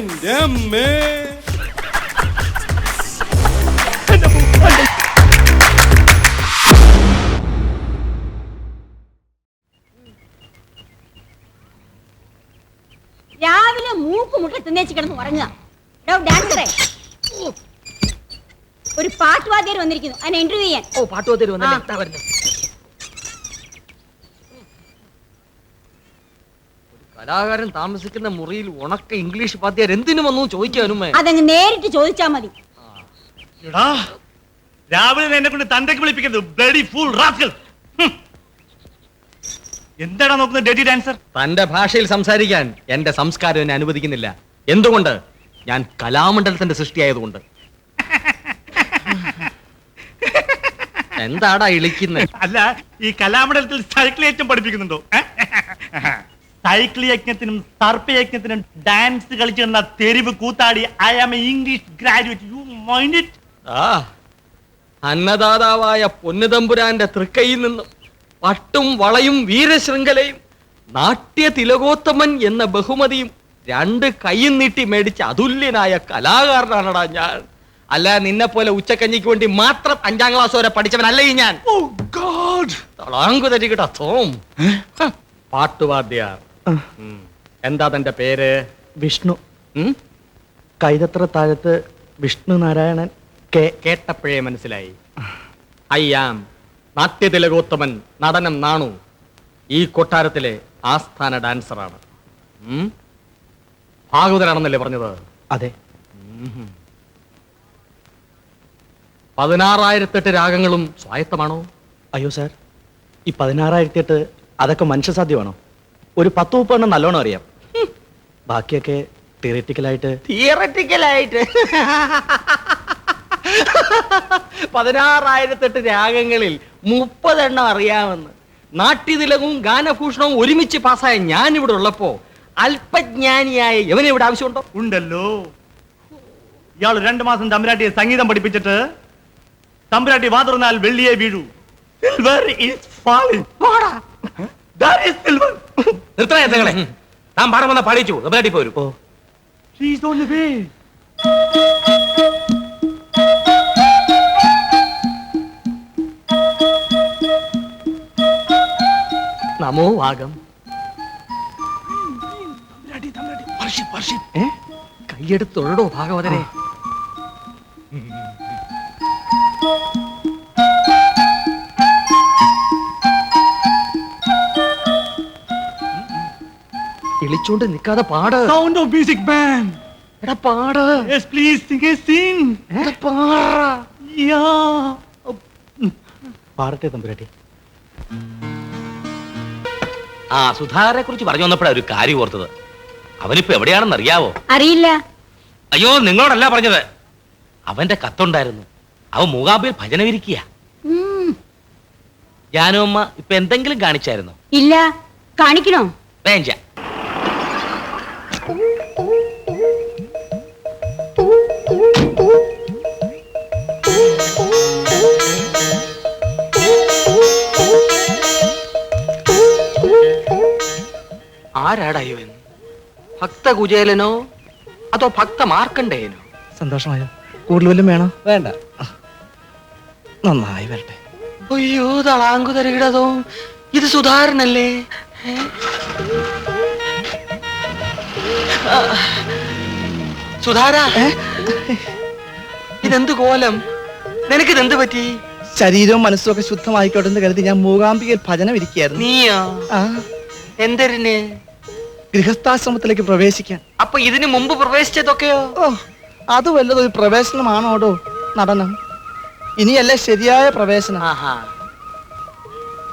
എന്റെ അമ്മേ രാവിലെ മൂക്ക് മുട്ട തിന്നേച്ച് കിടന്ന് ഉറങ്ങുക. ഡാൻസറേ ഒരു പാട്ടുവാദ്യർ വന്നിരിക്കുന്നു. അതിനെ ഇന്റർവ്യൂ ചെയ്യാൻ. ഓ പാട്ട് തരുമോ ആ. എന്താ വരുന്നത് കലാകാരൻ താമസിക്കുന്ന മുറിയിൽ ഉണക്ക ഇംഗ്ലീഷ് പാത്തിയാർ എന്തിനു വന്നു ചോദിക്കാനും അതങ്ങ് നേരിട്ട് ചോദിച്ചാ മതി. എടാ രാവിലെ എന്നെ കൊണ്ട് തന്തയ്ക്ക് വിളിപ്പിക്കരുത് ബ്ലഡി ഫുൾ റാസ്കൽ എന്താടാ നോക്കുന്നത് ഡെഡി ഡാൻസർ തന്റെ ഭാഷയിൽ സംസാരിക്കാൻ എന്റെ സംസ്കാരം എന്നെ അനുവദിക്കുന്നില്ല. എന്തുകൊണ്ട്? ഞാൻ കലാമണ്ഡലത്തിന്റെ സൃഷ്ടിയായതുകൊണ്ട്. എന്താടാ ഇളിക്കുന്നത് അല്ല ഈ കലാമണ്ഡലത്തിൽ സൈക്കിൾ ഏറ്റവും പഠിപ്പിക്കുന്നുണ്ടോ? സൈക്കിൾ യജ്ഞത്തിനും സർപ്പ യജ്ഞത്തിനും ഡാൻസ് കളിച്ചു തന്ന തെരുവ് കൂത്താടി I am a English graduate you mind it ആ അന്നദാതാവായ പൊന്നുതമ്പുരാന്റെ തൃക്കൈയിൽ നിന്നും പട്ടും വളയും വീരശൃംഖലയും നാട്യ തിലകോത്തമൻ എന്ന ബഹുമതിയും രണ്ട് കൈയും നീട്ടി മേടിച്ച അതുല്യനായ കലാകാരനാണടാ ഞാൻ. അല്ല നിന്നെ പോലെ ഉച്ചക്കഞ്ഞിക്ക് വേണ്ടി മാത്രം അഞ്ചാം ക്ലാസ് വരെ പഠിച്ചവനല്ല ഈ ഞാൻ. തളാങ്കു തരികട തോം. ഉം. എന്താ തന്റെ പേര്? വിഷ്ണു? കൈതത്ര താഴത്ത് വിഷ്ണു നാരായണൻ കേട്ടപ്പോഴേ മനസ്സിലായി. അയ്യാം നാട്യതിലകോത്തമൻ നടനം നാണു. ഈ കൊട്ടാരത്തിലെ ആസ്ഥാന ഡാൻസറാണ്. ഭാഗവതരാണെന്നല്ലേ ഭാഗവതനാണെന്നല്ലേ പറഞ്ഞത്? അതെ. പതിനാറായിരത്തെട്ട് രാഗങ്ങളും സ്വായത്തമാണോ? അയ്യോ സാർ ഈ പതിനാറായിരത്തി എട്ട് അതൊക്കെ മനുഷ്യസാധ്യമാണോ? ഒരു പത്ത് മുപ്പെണ്ണം നല്ലോണം അറിയാം. ബാക്കിയൊക്കെ തിയറിറ്റിക്കലായിട്ട്. തിയററ്റിക്കലായിട്ട്. പതിനാറായിരത്തെട്ട് രാഗങ്ങളിൽ മുപ്പതെണ്ണം അറിയാമെന്ന്. നാട്യതിലകവും ഗാനഭൂഷണവും ഒരുമിച്ച് പാസ്സായ ഞാൻ ഇവിടെ ഉള്ളപ്പോ അല്പജ്ഞാനിയായ ഇവനെ ഇവിടെ ആവശ്യമുണ്ടോ? ഉണ്ടല്ലോ. ഇയാൾ രണ്ടു മാസം തമ്പുരാട്ടിയെ സംഗീതം പഠിപ്പിച്ചിട്ട് തമ്പുരാട്ടി വാതുറന്നാൽ വെള്ളിയെ വീഴൂ. നിർത്തണേ താൻ പാടം വന്ന പാടിച്ചു ഗബരാട്ടി പോരും. നമോ വാഗം. ഏ? കൈയെടുത്തൊഴടോ ഭാഗവതനെ ഇളിച്ചോണ്ട് നിക്കാതെ പാട്. സൗണ്ട് ഓഫ് മ്യൂസിക് ബാൻഡ് എടാ പാട്. Yes please sing a sing എടാ പാടാ. യാ പാടട്ടെ തമ്പുരാട്ടി. ആ സുധാകരനെ കുറിച്ച് പറഞ്ഞു വന്നപ്പോൾ ഒരു കാര്യം ഓർത്തത്. അവനിപ്പോ എവിടെയാണെന്ന് അറിയാവോ? അറിയില്ല. അയ്യോ നിങ്ങളോടല്ല പറഞ്ഞത്. അവന്റെ കത്തുണ്ടായിരുന്നു. അവൻ മൂകാംബിയിൽ ഭജന വിരിക്കുക ഉം, ജാനുമ്മ ഇപ്പൊ എന്തെങ്കിലും കാണിച്ചായിരുന്നോ? ഇല്ല. കാണിക്കണോ? വേഞ്ച ആരാടാ ഇവൻ ഭക്തകുചേലനോ അതോ ഭക്ത മാർക്കണ്ടേനോ സന്തോഷമായോ? കൂടുതൽ വല്ലതും വേണോ? വേണ്ട. നന്നായി വരട്ടെ. അയ്യോ തളാങ്കു തരികിടതോ ഇത് സുധാരണല്ലേ സുധാര. ഇതെന്ത് കോലം? നിനക്കിതെന്ത് പറ്റി? ശരീരവും മനസ്സും ഒക്കെ ശുദ്ധമായിക്കോട്ടെ എന്ന് കരുതി ഞാൻ മൂകാംബികയിൽ ഭജനം ഇരിക്കുകയായിരുന്നു നീയോ എന്തരിന്? ഗൃഹസ്ഥാശ്രമത്തിലേക്ക് പ്രവേശിക്കാൻ. അപ്പൊ ഇതിനു മുമ്പ് പ്രവേശിച്ചതൊക്കെയോ? ഓ അത് വല്ലതൊരു പ്രവേശനമാണോടോ നടനം. ഇനിയല്ലേ ശരിയായ പ്രവേശനം. ആഹാ.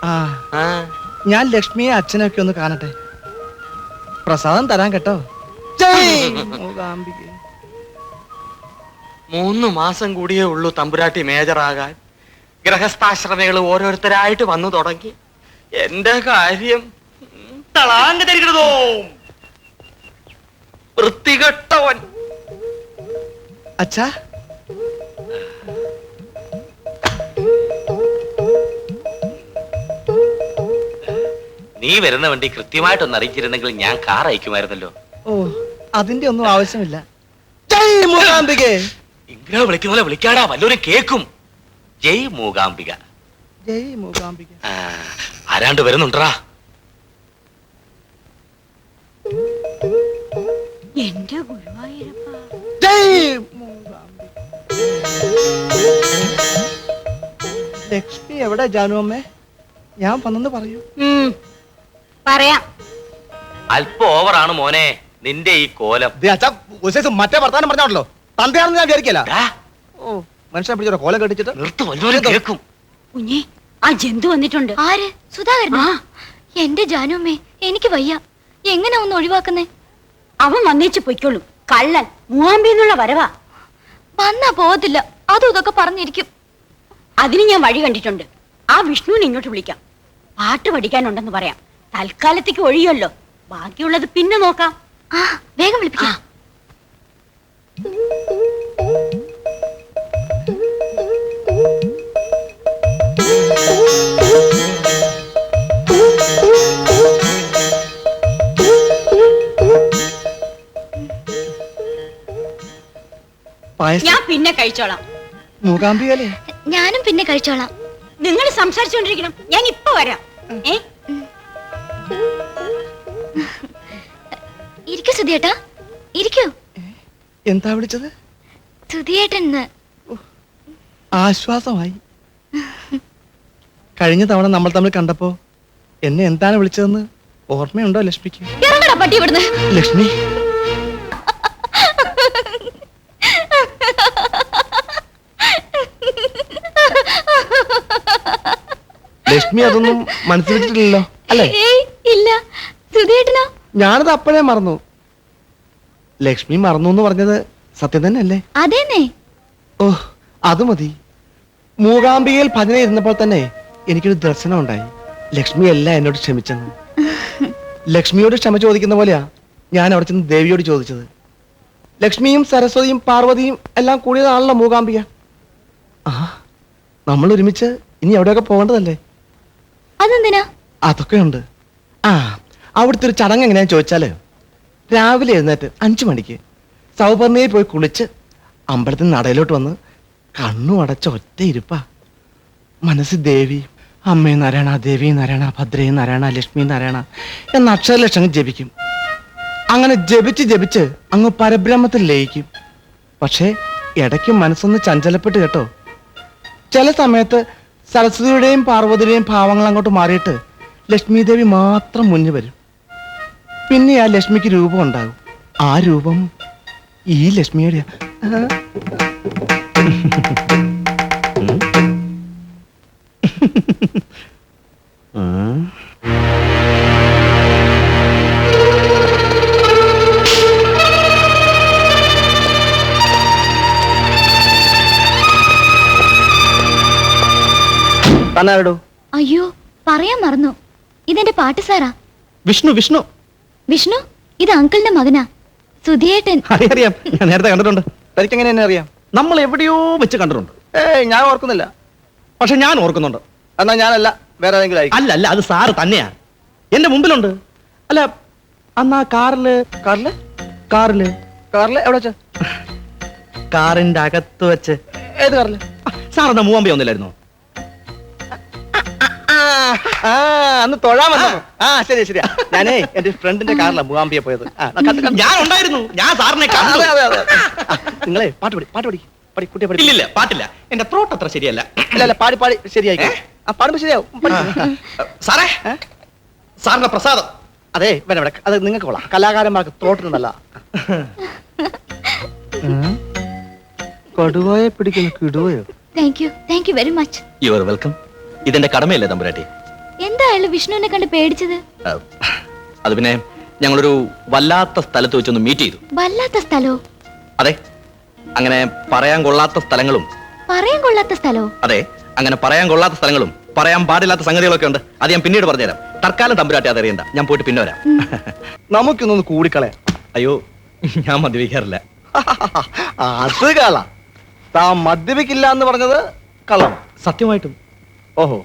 ആ ആ. ഞാൻ ലക്ഷ്മിയെ അച്ഛനൊക്കെ ഒന്ന് കാണട്ടെ. പ്രസാദം തരാൻ കേട്ടോ. ജയ്! മൂകാംബികെ. മൂന്ന് മാസം കൂടിയേ ഉള്ളൂ തമ്പുരാട്ടി മേജറാകാൻ. ഗ്രഹസ്ഥാശ്രമികൾ ഓരോരുത്തരായിട്ട് വന്നു തുടങ്ങി. എന്റെ കാര്യം തളാങ്ക തരികടതോ വൃത്തികെട്ടവൻ. അച്ഛാ. നീ വരുന്ന വണ്ടി കൃത്യമായിട്ടൊന്ന് അറിയിച്ചിരുന്നെങ്കിൽ ഞാൻ കാർ അയക്കുമായിരുന്നല്ലോ. ഓ അതിന്റെ ഒന്നും ആവശ്യമില്ല. ജയ് മൂകാംബികെ. ഇങ്ങനെ വിളിക്കുന്ന പോലെ വിളിക്കാടാ വല്ലവരും കേക്കും. ജയ് മൂകാംബിക. ജയ് മൂകാംബിക. ആ, ആരാണ്ട് വരുന്നുണ്ടാ എന്റെ ഗുരുവായൂരപ്പ. ലക്ഷ്മി എവിടെ ജാനു അമ്മേ? ഞാൻ വന്നെന്ന് പറയൂ. ഉം, പറയാം. അല്പ ഓവറാണ് മോനെ നിന്റെ ഈ കോലം. ദേ അച്ഛാ ഒരു സൈസ് മറ്റേ വർത്താനം പറഞ്ഞാണല്ലോ തന്തയാണെന്ന് ഞാൻ വിചാരിക്കല. ഡാ, ഓ മനുഷ്യനെ പിടിച്ചോ കോലം കെട്ടിച്ചിട്ട്. നിർത്ത് വല്ലവരും കേക്കും കുഞ്ഞെ ആ ജന്തു വന്നിട്ടുണ്ട്. ആര്? സുധാകരൻ ആ. എന്റെ ജാനുമ്മേ എനിക്ക് വയ്യ. എങ്ങനെ ഒന്ന് ഒഴിവാക്കുന്നേ? അവൻ വന്നേച്ച് പൊയ്ക്കോളും. കള്ളൻ മൂവാമ്പിന്നുള്ള വരവാ. വന്നാ പോകത്തില്ല അതും ഇതൊക്കെ പറഞ്ഞിരിക്കും. അതിന് ഞാൻ വഴി കണ്ടിട്ടുണ്ട്. ആ വിഷ്ണുവിനെ ഇങ്ങോട്ട് വിളിക്കാം. പാട്ട് പഠിക്കാനുണ്ടെന്ന് പറയാം. തൽക്കാലത്തേക്ക് ഒഴിയല്ലോ ബാക്കിയുള്ളത് പിന്നെ നോക്കാം. ആ വേഗം വിളിപ്പിക്കാം. ഞാൻ പിന്നെ കഴിച്ചോളാം. മൂകാംബികല്ലേ ഞാനും പിന്നെ കഴിച്ചോളാം. നിങ്ങൾ സംസാരിച്ചുകൊണ്ടിരിക്കണം ഞാൻ ഇപ്പൊ വരാം. ഏ? ഇരിക്കൂ സുധിയേട്ടാ. ഇരിക്കൂ. എന്താ വിളിച്ചത്? സുധിയേട്ടൻ ആശ്വാസമായി. കഴിഞ്ഞ തവണ നമ്മൾ തമ്മിൽ കണ്ടപ്പോ എന്നെ എന്താണ് വിളിച്ചതെന്ന് ഓർമ്മയുണ്ടോ ലക്ഷ്മിക്ക്? ഇറങ്ങടാ പട്ടി ഇവിടുന്ന്. ലക്ഷ്മി? ലക്ഷ്മി അതൊന്നും മനസ്സിൽ വെച്ചിട്ടില്ലല്ലോ അല്ലേ? ഇല്ല. സുധിയേട്ടനോ ഞാനത് അപ്പോഴേ മറന്നു. ലക്ഷ്മി മറന്നു എന്ന് പറഞ്ഞത് സത്യം തന്നെ അല്ലേ അതെന്നെ. ഓ അത് മതി. മൂകാംബികയിൽ ഭജന ഇരുന്നപ്പോൾ തന്നെ എനിക്കൊരു ദർശനം ഉണ്ടായി. ലക്ഷ്മി അല്ല എന്നോട് ക്ഷമിച്ചെന്ന്. ലക്ഷ്മിയോട് ക്ഷമ ചോദിക്കുന്ന പോലെയാ ഞാൻ അവിടെ ചെന്ന് ദേവിയോട് ചോദിച്ചത്. ലക്ഷ്മിയും സരസ്വതിയും പാർവതിയും എല്ലാം കൂടിയതാണല്ലോ മൂകാംബിക. ആ നമ്മൾ ഒരുമിച്ച് ഇനി എവിടെയൊക്കെ പോകേണ്ടതല്ലേ? അതെന്തിനാ? അതൊക്കെ ഉണ്ട് ആ അവിടുത്തെ ഒരു ചടങ്ങ് എങ്ങനെയാന്ന് ചോദിച്ചാൽ രാവിലെ എഴുന്നേറ്റ് അഞ്ചു മണിക്ക് സൗപർണിയിൽ പോയി കുളിച്ച് അമ്പലത്തിൽ നടയിലോട്ട് വന്ന് കണ്ണു അടച്ച ഒറ്റ ഇരിപ്പാ. മനസ്സ് ദേവി അമ്മേ നാരായണ ദേവി നാരായണ ഭദ്രേ നാരായണ ലക്ഷ്മി നാരായണ എന്ന അക്ഷരലക്ഷങ്ങൾ ജപിക്കും. അങ്ങനെ ജപിച്ച് ജപിച്ച് അങ്ങ് പരബ്രഹ്മത്തിൽ ലയിക്കും. പക്ഷേ ഇടയ്ക്ക് മനസ്സൊന്ന് ചഞ്ചലപ്പെട്ട് കേട്ടോ. ചില സമയത്ത് സരസ്വതിയുടെയും പാർവതിയുടെയും ഭാവങ്ങൾ അങ്ങോട്ട് മാറിയിട്ട് ലക്ഷ്മി ദേവി മാത്രം മുന്നിൽ വരും. പിന്നെ ആ ലക്ഷ്മിക്ക് രൂപം ഉണ്ടാകും. ആ രൂപം ഈ ലക്ഷ്മിയുടെ തന്നാരടോ അയ്യോ പറയാൻ മറന്നു. ഇതെന്റെ പാട്ട് സാറാ. വിഷ്ണു വിഷ്ണു. വിഷ്ണു ഇത് അങ്കിളിന്റെ മകനാ. സുധിയേട്ടൻ അറിയാം ഞാൻ നേരത്തെ കണ്ടിട്ടുണ്ട്. തനിക്ക് എങ്ങനെ എന്നെ അറിയാം? നമ്മൾ എവിടെയോ വെച്ച് കണ്ടിട്ടുണ്ട്. ഏയ് ഞാൻ ഓർക്കുന്നില്ല. പക്ഷെ ഞാൻ ഓർക്കുന്നുണ്ട്. എന്നാ ഞാനല്ല വേറെ ഏതെങ്കിലും ആയിരിക്കും. അല്ല അല്ല അത് സാറ് തന്നെയാ. എന്റെ മുമ്പിലുണ്ട്. അല്ല അന്നാ ആ കാറിൽ കാറിൽ? കാറിൽ. കാറിൽ? എവിടെ വെച്ച? കാറിന്റെ അകത്ത് വെച്ച്. ഏത് കാറിൽ? സാർ എന്നാ മൂവാമ്പി ഒന്നില്ലായിരുന്നോ ആ അന്ന് തൊഴാൻ വന്നു. ആ. ശരി ശരിയാ ഞാനേ എന്റെ ഫ്രണ്ടിന്റെ കാറിലാണ് മൂവാമ്പിയെ പോയത്. ഞാൻ ഉണ്ടായിരുന്നു ഞാൻ സാറിനെ കണ്ടു. അതെ, അതെ, അതെ. നിങ്ങളെ പാട്ട് പഠി പാട്ട് പഠി. പഠി കുട്ടിയെ പഠി ഇല്ല പാട്ടില്ല. എന്റെ ത്രോട്ട് അത്ര ശരിയല്ല. ഇല്ല ഇല്ല പാടി പാടി ശരിയായി ആ പാടുമ്പോ ശരിയാവും. സാറേ സാറിന്റെ പ്രസാദം. അതെ വേണ്ട ഇവിടെ അത് നിങ്ങൾക്ക് കൊള്ളാം. കലാകാരന്മാർക്ക് തോട്ടിനുണ്ടല്ല കടുവയെ പിടിക്കുന്ന കിടുവയോ? Thank you thank you very much you are welcome ഇതെന്റെ കടമയല്ലേ തമ്പുരാട്ടി? എന്താ അയാൾ വിഷ്ണുവിനെ കണ്ട് പേടിച്ചത്? അത് പിന്നെ ഞങ്ങളൊരു വല്ലാത്ത സ്ഥലത്ത് വെച്ചൊന്ന് മീറ്റ് ചെയ്തു. വല്ലാത്ത സ്ഥലോ? അതെ അങ്ങനെ പറയാൻ കൊള്ളാത്ത സ്ഥലങ്ങളും. പറയാൻ കൊള്ളാത്ത സ്ഥലോ? അതെ അങ്ങനെ പറയാൻ കൊള്ളാത്ത സ്ഥലങ്ങളും പറയാൻ പാടില്ലാത്ത സംഗതികളൊക്കെ ഉണ്ട്. അത് ഞാൻ പിന്നീട് പറഞ്ഞുതരാം. തൽക്കാലം തമ്പുരാട്ടി അതറിയണ്ട ഞാൻ പോയിട്ട് പിന്നെ വരാം. നമുക്കൊന്നൊന്ന് കൂടിക്കളയാം. അയ്യോ ഞാൻ മദ്യപിക്കാറില്ല. അത് കള. താൻ മദ്യപിക്കില്ല എന്ന് പറഞ്ഞത് കള സത്യമായിട്ടും. ഓഹോ.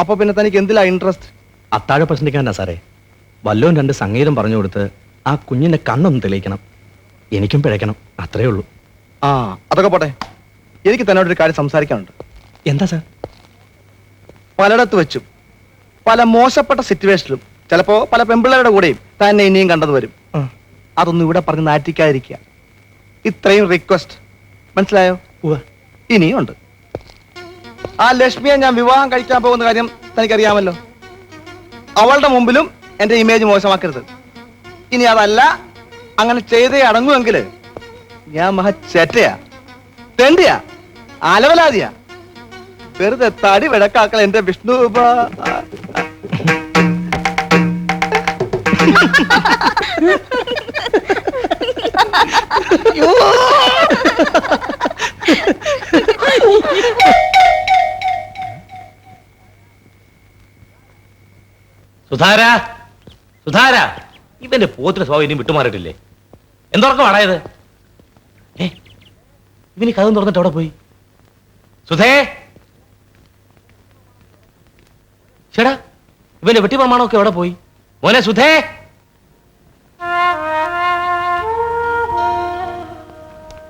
അപ്പൊ പിന്നെ തനിക്ക് എന്തിലാ ഇൻട്രസ്റ്റ് അത്താഴ പ്രശ്നിക്കാനാ സാറേ. വല്ലോൻ രണ്ട് സംഗീതം പറഞ്ഞു കൊടുത്ത് ആ കുഞ്ഞിന്റെ കണ്ണൊന്ന് തെളിയിക്കണം. എനിക്കും പിഴയ്ക്കണം അത്രേ ഉള്ളൂ. ആ അതൊക്കെ പോട്ടെ. എനിക്ക് തന്നോട് ഒരു കാര്യം സംസാരിക്കാനുണ്ട്. എന്താ സാർ? പലയിടത്ത് വെച്ചും പല മോശപ്പെട്ട സിറ്റുവേഷനിലും ചിലപ്പോ പല പെമ്പിള്ളേരുടെ കൂടെയും തന്നെ ഇനിയും കണ്ടത് വരും. അതൊന്നും ഇവിടെ പറഞ്ഞ് നാറ്റിക്കാതിരിക്കുക. ഇത്രയും റിക്വസ്റ്റ് മനസ്സിലായോ. ഇനിയും ഉണ്ട്. ആ ലക്ഷ്മിയെ ഞാൻ വിവാഹം കഴിക്കാൻ പോകുന്ന കാര്യം തനിക്കറിയാമല്ലോ. അവളുടെ മുമ്പിലും എന്റെ ഇമേജ് മോശമാക്കരുത്. ഇനി അതല്ല അങ്ങനെ ചെയ്തേ അടങ്ങുമെങ്കിൽ ഞാൻ മഹ ചേറ്റയാ തെണ്ടിയാ അലവലാതിയാ വെറുതെ തടി വിടക്കാക്കൾ എന്റെ വിഷ്ണു ഉപ- സുധാര സുധാര ഇവന്റെ പോത്തിന് സ്വഭാവം ഇനിയും വിട്ടുമാറിയിട്ടില്ലേ? എന്തൊക്കെ വാടായത് ഏ ഇവന് കഥ തുറന്നിട്ട് അവിടെ പോയി? സുധേ! ചേടാ ഇവന്റെ വെട്ടിപ്രമാണമൊക്കെ അവിടെ പോയി? മോനെ സുധേ!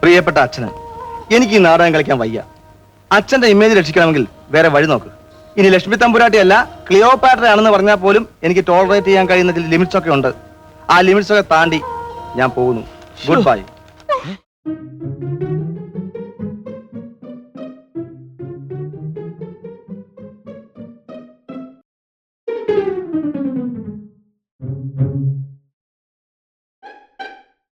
പ്രിയപ്പെട്ട അച്ഛന് എനിക്ക് ഈ നാടകം കളിക്കാൻ വയ്യ. അച്ഛന്റെ ഇമേജ് രക്ഷിക്കണമെങ്കിൽ വേറെ വഴി നോക്ക്. ഇനി ലക്ഷ്മി തമ്പുരാട്ടി അല്ല ക്ലിയോപാട്ര ആണെന്ന് പറഞ്ഞാൽ പോലും എനിക്ക് ടോളറേറ്റ് ചെയ്യാൻ കഴിയുന്ന ചില ലിമിറ്റ്സ് ഒക്കെ ഉണ്ട്. ആ ലിമിറ്റ്സ് ഒക്കെ താണ്ടി ഞാൻ പോകുന്നു. Good bye